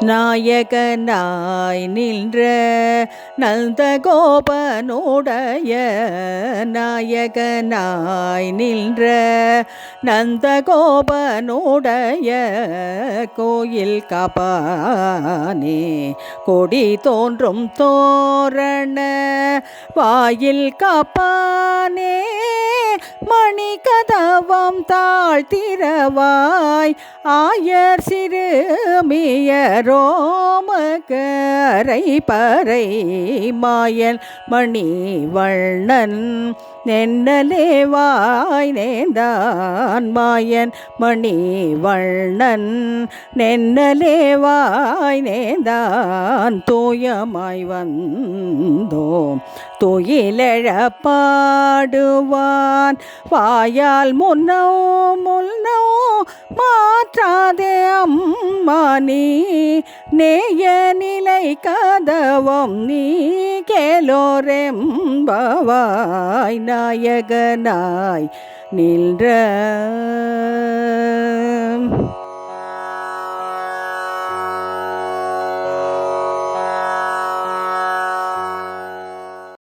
நாயகனாய் நின்ற நந்த கோபனுடைய நாயகனாய் நின்ற நந்த கோபனுடைய கோயில் காபானே கொடி தோன்றும் தோரண வாயில் காப்பானே கதவம் தாழ்த்திரவாய். ஆயர் சிறு சிறுமியரோமகரை பறை மாயன் மணி வண்ணன் நென்னலேவாய் நேர்ந்தான் மாயன் மணி வண்ணன் நென்னலேவாய் நேர்ந்தான் தூயமாய் வந்தோம். துயிலெழப் பாடுவான் வாயால் முன்னோ முன்னோ மாற்றாதே அம்மா நீ நேய நிலை கதவம் நீ கேலோரெம்பவாய் நாயகனாய் நின்ற